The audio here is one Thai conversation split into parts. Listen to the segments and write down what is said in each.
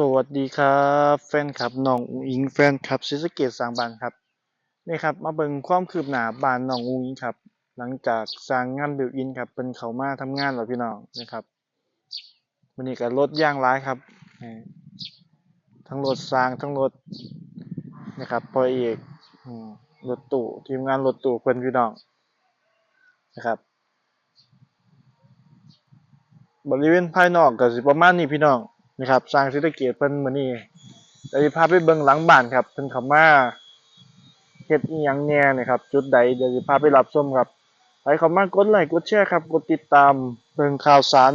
สวัสดีครับ แฟนคลับน้องอุ๋งอิงแฟนคลับศรีสเกษสร้างบานครับนี่ครับมาเบิ่งความคืบหน้าบานน้องอุ๋งอิงครับ หลังจากสร้างงานบิวอินครับเพิ่นเขามาทำงานแล้วพี่น้องนะครับวันนี้ก็รถย่างหลายครับ ทั้งรถสร้างทั้งรถนะครับพอเอกรถตู้ทีมงานรถตู้เพิ่นพี่น้องนะครับบริเวณภายนอกก็สิประมาณนี้พี่น้อง นะครับสร้างเศรษฐกิจเพิ่นมื้อนี้เดี๋ยวสิพาไปเบิ่งหลังบ้านครับเพิ่นเข้ามาเฮ็ดอีหยังแหน่นะครับ จุดใดเดี๋ยวสิพาไปรับชมครับไปเข้ามากดไลค์กดแชร์ครับ กดติดตามเบิ่งข่าวสาร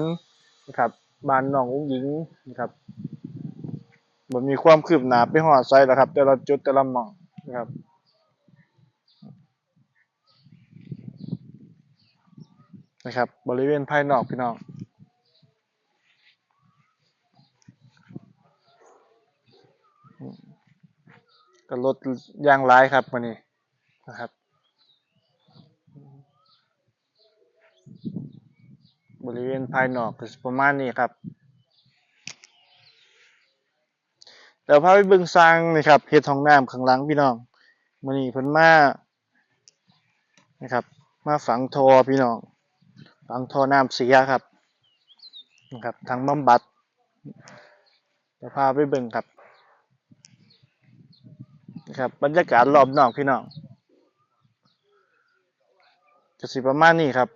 นะครับบ้านน้องอุ้งหญิงนะครับบ่มีความคืบหน้าไปฮอดไสแล้วครับ แต่ละจุดแต่ละหม่องนะครับนะครับ บริเวณภายนอกพี่น้อง ก็รถยางร้ายครับวันนี้นะครับบริเวณภายนอกก็ประมาณนี้ครับเดี๋ยวพาไปบิ่งสร้างนะครับเฮ็ดห้องน้ำข้างหลังพี่น้องมื้อนี้เพิ่นมานะครับ มาฝังทอพี่น้อง ฝังทอน้ำเสียครับนะครับทางบำบัดเดี๋ยวพาไปเบิ่งครับ นะครับบรรยากาศรอบนอกพี่น้องจะสิประมาณนี้ครับ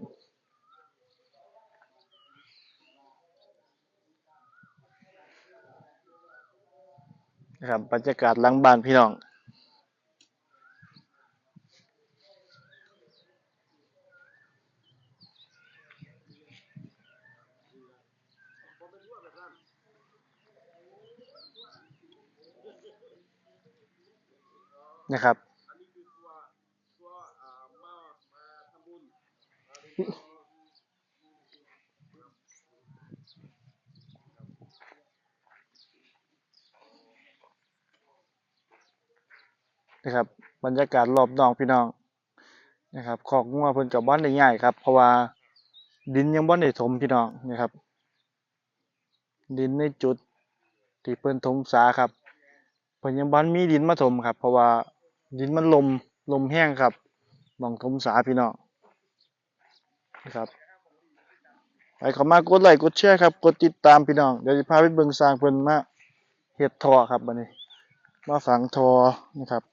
นะครับบรรยากาศหลังบ้านพี่น้อง นะครับ นะครับบรรยากาศรอบนอกพี่น้องนะครับขอกงัวเพิ่นกับบ้านได้ง่ายครับ เพราะว่าดินยังบ่ได้ถมพี่น้องนะครับ ดินในจุดที่เพิ่นถมสาครับเพิ่นยังบ่มีดินมาถมครับ เพราะว่า ดินมันลมลมแห้งครับมองทมสาพี่น้องนะครับไปขอมากดไลค์กดแชร์ครับกดติดตามพี่น้องเดี๋ยวจะพาไปเบิ่งสร้างเพิ่นมาเห็ดทอครับบันนี้มาฝังทอนะครับ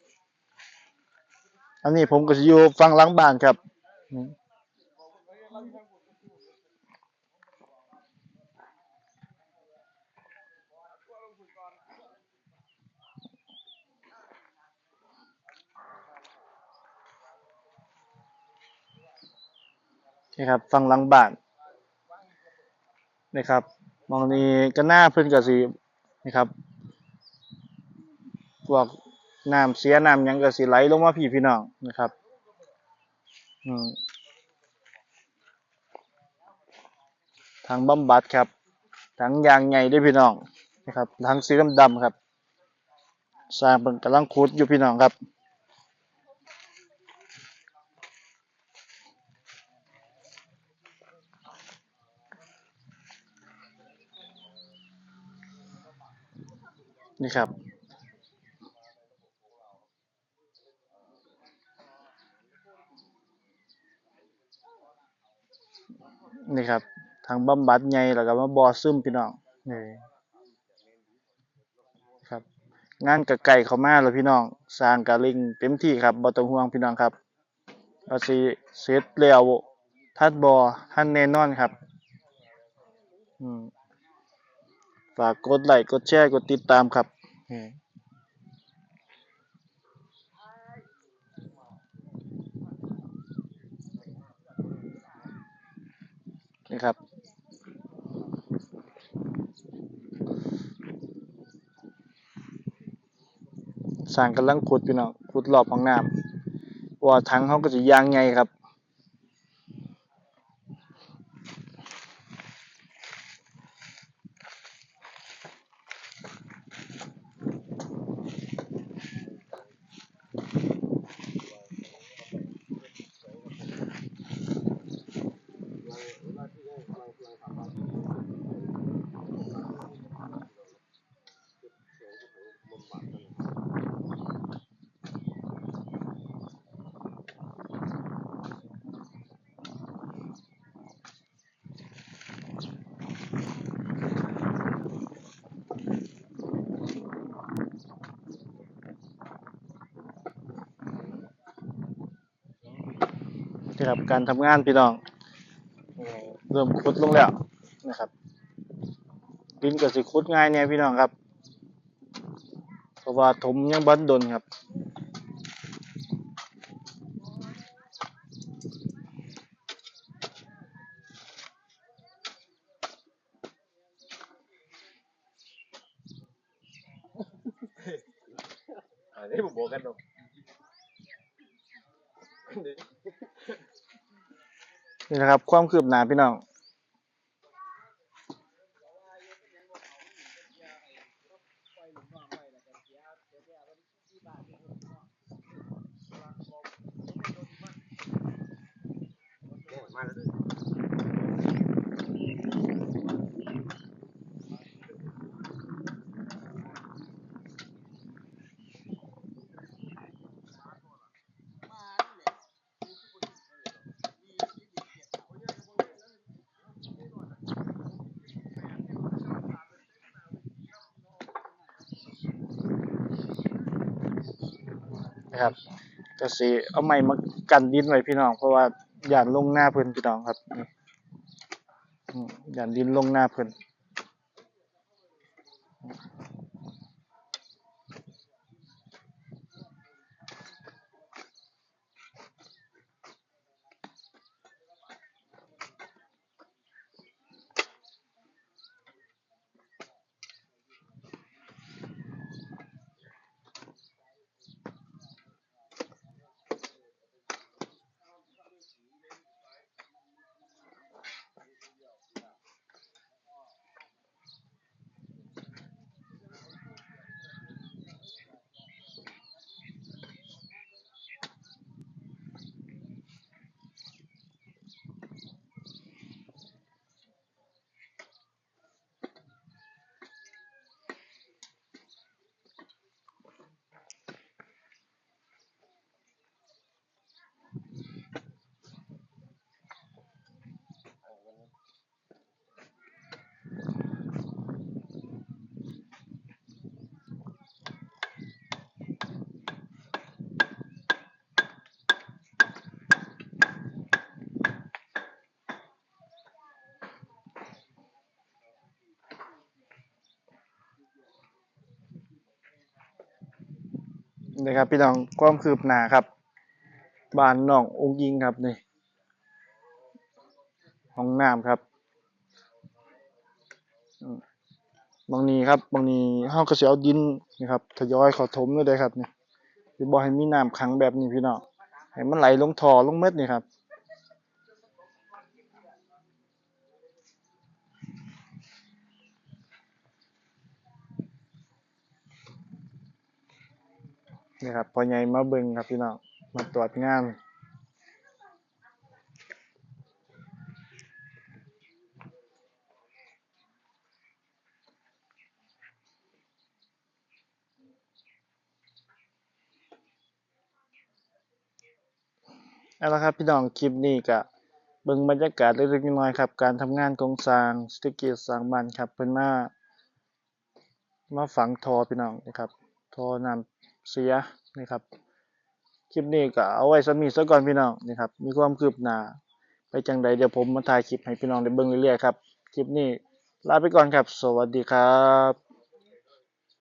อันนี้ผมก็จะอยู่ฝั่งหลังบ้านครับ นี่ครับฝั่งหลังบ้านนะครับมองนี้ก็หน้าเพิ่อนก็สินะครับพวกน้ำเสียน้ำยังก็สิไหลลงมาพี่พี่น้องนะครับอืทางบำบัดครับถังยางใหญ่ด้วยพี่น้องนะครับถังสีดำๆครับ สร้างเป็นกำลังขุดอยู่พี่น้องครับ นี่ครับ นี่ครับ ทางบำบัดใหญ่แล้วก็มาบ่อซึมพี่น้องนี่ครับ งานกับไก่เข้ามาแล้วพี่น้อง สร้างกะลิงเต็มที่ครับบ่ต้องห่วงพี่น้องครับว่าสิเสร็จแล้วทัดบ่ทันแน่นอนครับ อืม ฝากกดไลค์กดแชร์กดติดตามครับอืมนี่ครับสร้างกำลังขุดพี่น้องขุดรอบห้องน้ำเพราะว่าถังเขาก็จะยางใหญ่ครับ น นะครับ การทำงานพี่น้องเริ่มขุดลงแล้วนะครับ ดินก็สิขุดง่ายเนี่ยพี่น้องครับเพราะว่าถมยังบันดนครับอันนี้ผมบอกกันเนาะ นี่นะครับ ความคืบหน้าพี่น้อง นะครับก็สีเอาไม้มากันดินไว้พี่น้อง เพราะว่าย่านลงหน้าเพิ่นพี่น้องครับหย่านดินลงหน้าเพิ่น นะครับ พี่น้องความคืบหน้าครับบ้านน้ององค์ยิงครับนี่ห้องน้ำครับบางนี้ครับบางนี้ห้องก็สิเอาดินนะครับทยอยเข้าถมด้วยได้ครับนี่จะบ่ให้มีน้ำขังแบบนี้พี่น้องให้มันไหลลงท่อลงเม็ดนี่ครับ นี่ครับพอใหญ่มาเบิ่งครับพี่น้องมาตรวจงานเอาละครับพี่น้องคลิปนี้ก็เบิ่งบรรยากาศเล็กๆน้อยๆครับ การทำงานของสร้างสถิกิจสร้างบ้านครับเพิ่นมามาฝังทอพี่น้องนะครับทอน้ำ เสียนะครับ คลิปนี้ก็เอาไว้สมีซะก่อนพี่น้องนะครับ มีความคืบหน้าไปจังใดเดี๋ยวผมมาถ่ายคลิปให้พี่น้องได้เบิ่งเรื่อยๆครับ คลิปนี้ลาไปก่อนครับ สวัสดีครับ